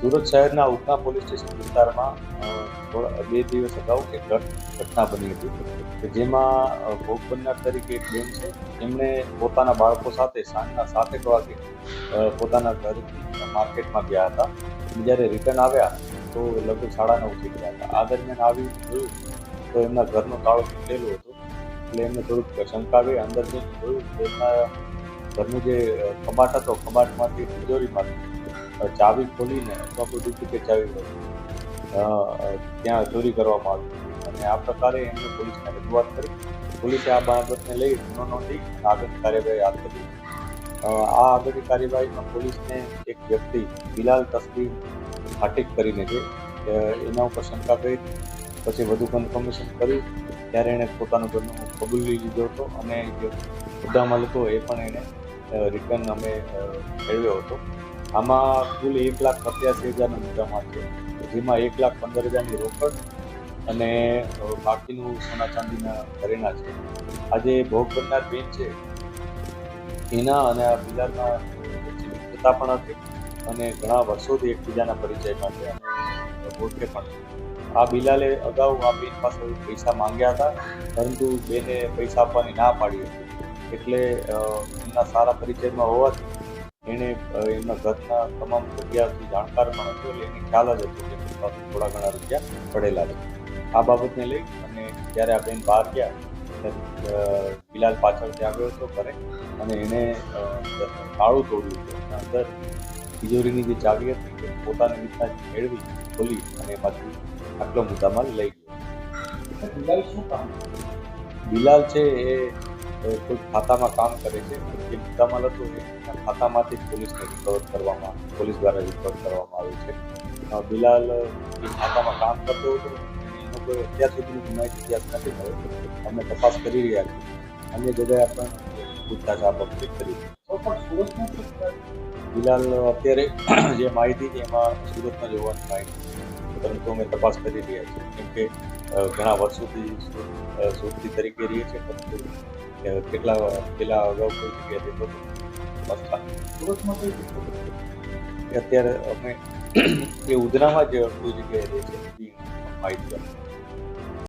સુરત શહેરના Udhna police station વિસ્તારમાં થોડા બે દિવસ અગાઉ એક ઘટ- ઘટના બની હતી. કે જેમાં ભોગ બનનાર તરીકે એક બેન છે. એમણે પોતાના બાળકો સાથે સાંજના સાતેક વાગે પોતાના ઘરથી માર્કેટમાં ગયા હતા. જ્યારે રિટર્ન આવ્યા, તો લગભગ સાડા નવ થઈ ગયા હતા. આ દરમિયાન આવી જોયું તો એમના ઘરનો તાળો તૂટેલો હતો. એટલે એમને થોડુંક શંકા અંદર જઈને જોયું તો એમના ઘરનું જે કબાટ હતો, કબાટમાંથી તિજોરીમાંથી ચાવી ખોલીને અથવા કોઈ ડુપ્લિકેટ ચાવી ત્યાં ચોરી કરવામાં આવી અને આ પ્રકારે એમને પોલીસને રજૂઆત કરી. પોલીસે આ બાબતને લઈ ગુનો નોંધી આગળની કાર્યવાહી હાથ ધરી. આ આગળની કાર્યવાહીમાં પોલીસને એક વ્યક્તિ બિલાલ તસ્લીમ હાટિક કરીને છે. એના ઉપર શંકા કરી પછી વધુ કન્ફર્મેશન કરી. ત્યારે એણે પોતાનો ગુનો કબૂલી લીધો હતો અને જે મુદ્દામાલ હતો એ પણ એણે રિટર્ન અમે મેળવ્યો હતો. આમાં કુલ એક લાખ સત્યાસી હજારનો મુદ્દામાલ છે જેમાં એક લાખ પંદર હજારની રોકડ અને બાકીનું સોના ચાંદીના ઘરેણા છે. આજે ભોગ બનનાર બેન છે, એના અને આ બિલારના મિત્રતા પણ હતી અને ઘણા વર્ષોથી એકબીજાના પરિચયમાં છે અને ઓળખે પણ આ બિલાલે અગાઉ આ બેન પાસે પૈસા માંગ્યા હતા, પરંતુ બેને પૈસા આપવાની ના પાડી હતી. એટલે એમના સારા પરિચયમાં હોવાથી એણે એમના ઘરના તમામ જગ્યાથી જાણકાર પણ હતો એટલે એને ખ્યાલ જ હતો કે એમની પાસે થોડા ઘણા રૂપિયા પડેલા છે. આ બાબતને લઈ અને જ્યારે આ બેન બહાર ગયા ત્યારે બિલાલ પાછળથી આવ્યો હતો ઘરે અને એણે તાળું તોડ્યું હતું. અંદર તિજોરીની જે ચાવી હતી એ પોતાની રીતના મેળવી ખોલી અને એમાંથી આટલો મુદ્દામાલ લઈ ગયો. બિલાલ શું કામ? બિલાલ છે એ કોઈ ખાતામાં કામ કરે છે એ જે મુદ્દામાલ હતો એ ખાતામાંથી પોલીસને રિકવર કરવામાં પોલીસ દ્વારા રિકવર કરવામાં આવ્યો છે. બિલાલ એ ખાતામાં કામ કરતો હતો એનો કોઈ અત્યાર સુધીનો ગુનાહિત ઇતિહાસ નથી થયો અમે તપાસ કરી રહ્યા છીએ. અન્ય જગ્યાએ પણ પૂછતાછ આ બાબતે કરી છે. બિલાલ અત્યારે જે માહિતી છે એમાં સુરતમાં જોવાની માહિતી છે. પરંતુ અમે તપાસ કરી રહ્યા છીએ. કેમ કે ઘણા વર્ષોથી સુરતી તરીકે રહીએ છીએ પરંતુ કેટલા પેલા અગાઉ કોઈ જગ્યાએ સુરતમાં? અત્યારે અમે એ ઉધનામાં જ કોઈ જગ્યાએ રહે છે માહિતી